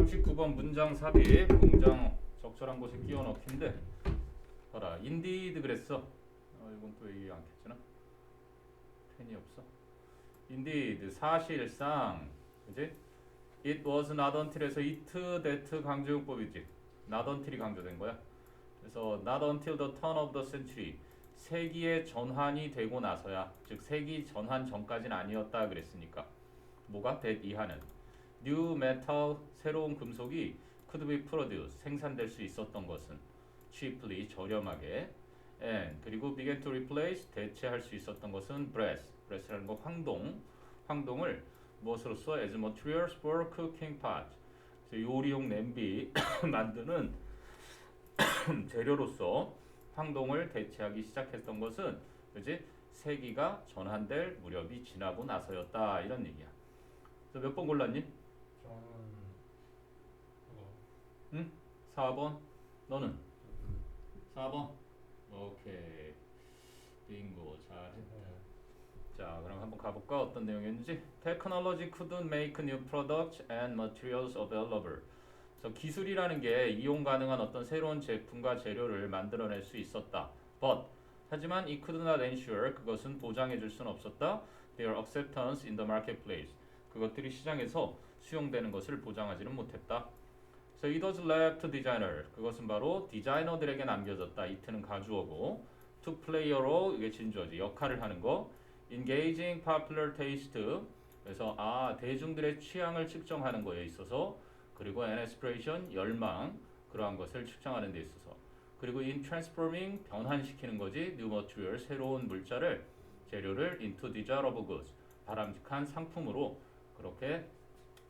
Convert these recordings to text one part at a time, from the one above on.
39번 문장 삽입 문장 적절한 곳에 끼워 넣기인데 봐라 인디드 그랬어. 어, 이건 또 얘기 않겠잖아. 펜이 없어. 인디드 사실상 그지? It was not until에서 it that 강조용법이지. Not until이 강조된 거야. 그래서 not until the turn of the century 세기의 전환이 되고 나서야 즉 세기 전환 전까지는 아니었다 그랬으니까. 뭐가 that 이하는 new metal 새로운 금속이 could be produced 생산될 수 있었던 것은 cheaply 저렴하게 and 그리고 began to replace 대체할 수 있었던 것은 brass. brass라는 거 황동. 황동을 무엇으로써? as materials for cooking 그래서 요리용 냄비 만드는 재료로서 황동을 대체하기 시작했던 것은 그지 세기가 전환될 무렵이 지나고 나서였다. 이런 얘기야. 그래서 몇 번 골랐니? 저는 그거 4번. 너는? 4번. 오케이. 빙고. 네. 자, 그럼 한번 가볼까? 어떤 내용이었는지. Technology couldn't make new products and materials available. 그래서 기술이라는 게 이용 가능한 어떤 새로운 제품과 재료를 만들어낼 수 있었다. But 하지만 it could not ensure 그것은 보장해 줄 수는 없었다. Their acceptance in the marketplace. 그것들이 시장에서 수용되는 것을 보장하지는 못했다. So it was left designer. 그것은 바로 디자이너들에게 남겨졌다. it는 가주어고 to play a role 이게 진주어지. 역할을 하는 거. engaging popular taste. 그래서 아 대중들의 취향을 측정하는 거에 있어서 그리고 aspiration 열망 그러한 것을 측정하는 데 있어서 그리고 in transforming 변환시키는 거지 new material 새로운 물자를 재료를 into desirable goods 바람직한 상품으로 그렇게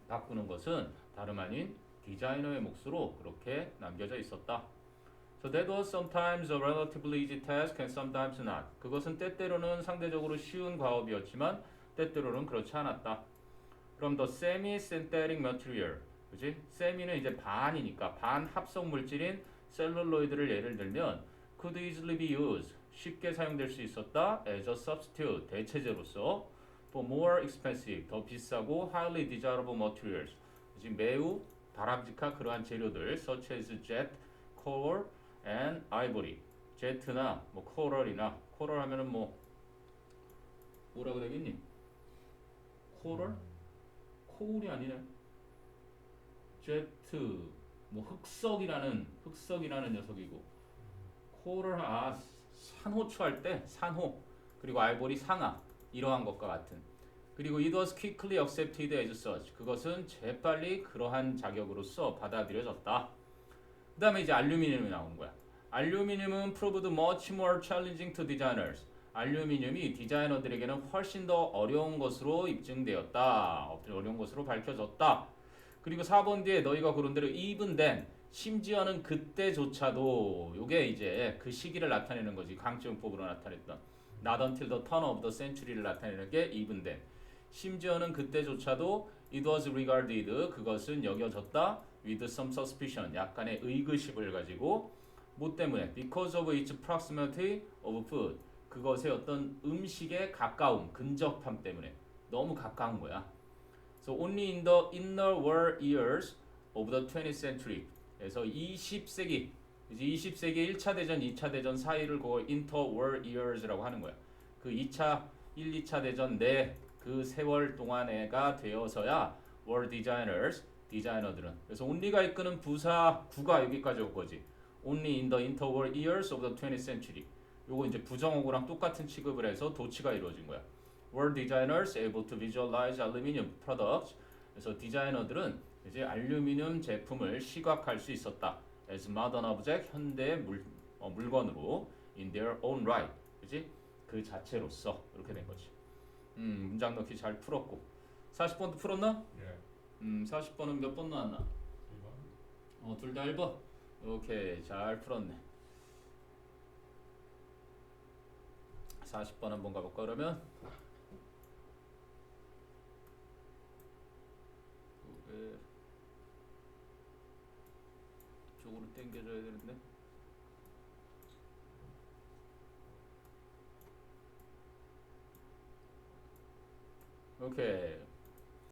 바꾸는 것은 다름 아닌 디자이너의 몫으로 그렇게 남겨져 있었다. So that was sometimes a relatively easy task and sometimes not. 그것은 때때로는 상대적으로 쉬운 과업이었지만 때때로는 그렇지 않았다. 그럼 the semi-synthetic material, 그지? 세미는 이제 반이니까 반 합성 물질인 셀룰로이드를 예를 들면 could easily be used 쉽게 사용될 수 있었다 as a substitute 대체제로서 for more expensive 더 비싸고 highly desirable materials 지금 매우 바람직한 그러한 재료들 such as jet, coral and ivory 제트나 뭐 코럴이나 코럴 하면은 뭐 뭐라고 되겠니? 코럴? 코울이 아니네. 제트 뭐 흑석이라는 흑석이라는 녀석이고 코럴 아 산호초 할 때 산호 그리고 아이보리 상아 이러한 것과 같은 그리고 it was quickly accepted as such 그것은 재빨리 그러한 자격으로서 받아들여졌다. 그 다음에 이제 알루미늄이 나오는 거야. 알루미늄은 proved much more challenging to designers. 알루미늄이 디자이너들에게는 훨씬 더 어려운 것으로 입증되었다. 어려운 것으로 밝혀졌다. 그리고 4번 뒤에 너희가 고른 대로 even then 심지어는 그때조차도 요게 이제 그 시기를 나타내는 거지 강증법으로 나타냈던 not until the turn of the century를 나타내는 게 even then 심지어는 그때조차도 it was regarded 그것은 여겨졌다 with some suspicion 약간의 의구심을 가지고 뭐 때문에 because of its proximity of food 그것의 어떤 음식에 가까움 근접함 때문에 너무 가까운 거야. So only in the inner war years of the 20th century. 그래서 20세기, 이제 20세기 1차 대전, 2차 대전 사이를 그걸 interwar years라고 하는 거야. 그 2차, 1, 2차 대전 내 그 세월 동안에가 되어서야 war designers, 디자이너들은. 그래서 only가 이끄는 부사 구가 여기까지 올 거지. Only in the interwar years of the 20th century. 요거 이제 부정어구랑 똑같은 취급을 해서 도치가 이루어진 거야. Were designers able to visualize aluminum products? 그래서 디자이너들은 이제 알루미늄 제품을 시각할 수 있었다. As modern object, 현대 물, 어, 물건으로 in their own right, 그지? 그 자체로서 이렇게 된 거지. 음, 문장 넣기 잘 풀었고. 40번도 풀었나? 예. 음, 40번은 몇 번 나왔나? 2번. 어, 둘 다 1번. 오케이, 잘 풀었네. 40번 한번 가볼까 그러면? 왜 쪽으로 당겨줘야 되는데? 오케이.